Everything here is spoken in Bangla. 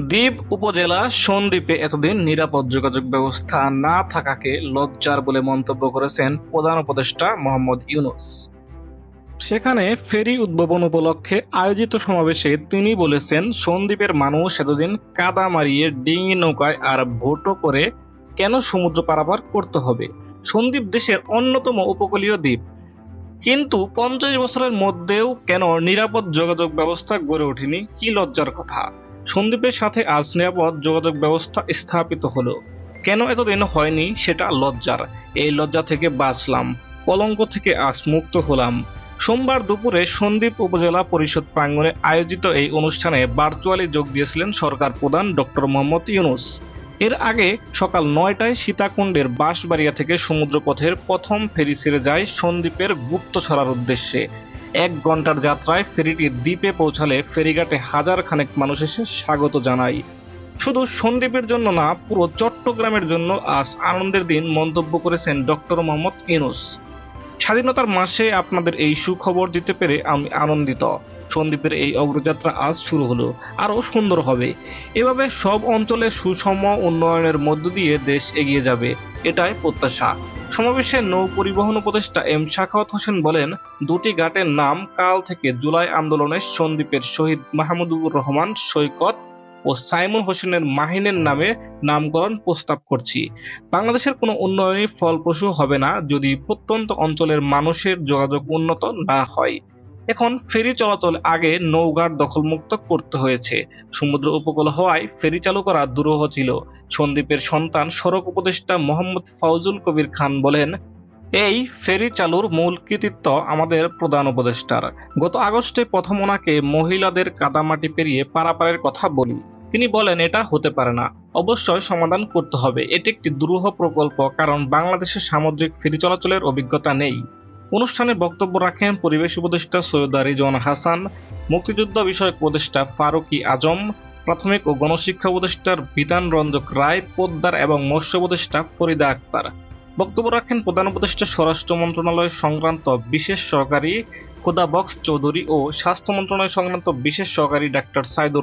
দ্বীপ উপজেলা সন্দ্বীপে এতদিন নিরাপদ যোগাযোগ ব্যবস্থা না থাকাকে লজ্জার বলে মন্তব্য করেছেন প্রধান উপদেষ্টা মোহাম্মদ ইউনুস। সেখানে ফেরি উদ্ভাবন উপলক্ষে আয়োজিত সমাবেশে তিনি বলেছেন, সন্দ্বীপের মানুষ এতদিন কাদা মারিয়ে ডিঙি নৌকায় আর ভোটও করে কেন সমুদ্র পারাপার করতে হবে? সন্দ্বীপ দেশের অন্যতম উপকূলীয় দ্বীপ। কিন্তু পঞ্চাশ বছরের মধ্যেও কেন নিরাপদ যোগাযোগ ব্যবস্থা গড়ে ওঠেনি? কি লজ্জার কথা? সন্দ্বীপের সাথে আজ নিরাপদ যোগাযোগ ব্যবস্থা স্থাপিত হলো। কেন এতদিন হয়নি সেটা লজ্জার। এই লজ্জা থেকে বাঁচলাম, কলঙ্ক থেকে আজ মুক্ত হলাম। সোমবার দুপুরে সন্দ্বীপ উপজেলা পরিষদ প্রাঙ্গণে আয়োজিত এই অনুষ্ঠানে ভার্চুয়ালি যোগ দিয়েছিলেন সরকার প্রধান ডক্টর মোহাম্মদ ইউনুস। এর আগে সকাল নয়টায় সীতাকুণ্ডের বাঁশবাড়িয়া থেকে সমুদ্রপথের প্রথম ফেরি ছেড়ে যায় সন্দ্বীপের গুপ্ত ছড়ার উদ্দেশ্যে। এক ঘণ্টার যাত্রায় ফেরিটি দ্বীপে পৌঁছালে ফেরিঘাটে হাজার খানেক মানুষ এসে স্বাগত জানায়। শুধু সন্দ্বীপের জন্য না, পুরো চট্টগ্রামের জন্য আজ আনন্দের দিন মন্তব্য করেছেন ডক্টর মোহাম্মদ ইউনুস। স্বাধীনতার মাসে আপনাদের এই সুখবর দিতে পেরে আমি আনন্দিত। সন্দ্বীপের এই অগ্রযাত্রা আজ শুরু হলো, আরও সুন্দর হবে। এভাবে সব অঞ্চলে সুষম উন্নয়নের মধ্য দিয়ে দেশ এগিয়ে যাবে, এটাই প্রত্যাশা। সমাবেশে নৌ পরিবহন উপদেষ্টা এম শাখাওয়াত হোসেন বলেন, দুটি ঘাটের নাম কাল থেকে জুলাই আন্দোলনে সন্দীপের শহীদ মাহমুদুর রহমান, সৈকত ও সাইমুল হোসেনের মাহিনের নামে নামকরণ প্রস্তাব করছি। বাংলাদেশের কোনো উন্নয়নই ফলপ্রসূ হবে না যদি প্রত্যন্ত অঞ্চলের মানুষের যোগাযোগ উন্নত না হয়। এখন ফেরি চলাচল আগে নৌঘাট দখলমুক্ত করতে হয়েছে। সমুদ্র উপকূল হওয়ায় ফেরি চালু করা দুরূহ ছিল। সন্দ্বীপের সন্তান সড়ক উপদেষ্টা মোহাম্মদ ফাউজুল কবির খান বলেন, এই ফেরি চালুর মূল কৃতিত্ব আমাদের প্রধান উপদেষ্টার। গত আগস্টে প্রথম ওনাকে মহিলাদের কাদামাটি পেরিয়ে পারাপারের কথা বলি। তিনি বলেন, এটা হতে পারে না। অবশ্যই সমাধান করতে হবে। এটি একটি দুরূহ প্রকল্প, কারণ বাংলাদেশের সামুদ্রিক ফেরি চলাচলের অভিজ্ঞতা নেই। অনুষ্ঠানে বক্তব্য রাখেন পরিবেশ উপদেষ্টা সৈয়দ রিজওয়ান হাসান, মুক্তিযুদ্ধ বিষয়ক উপদেষ্টা ফারুকি আজম, প্রাথমিক ও গণশিক্ষা উপদেষ্টার বিধান রঞ্জক রায়, পোদ্দার এবং মৎস্য উপদেষ্টা ফরিদা আক্তার। বক্তব্য রাখেন প্রধান উপদেষ্টা স্বরাষ্ট্র মন্ত্রণালয় সংক্রান্ত বিশেষ সহকারী খোদা বক্স চৌধুরী ও স্বাস্থ্য মন্ত্রণালয় সংক্রান্ত বিশেষ সহকারী ডাক্তার সাইদুর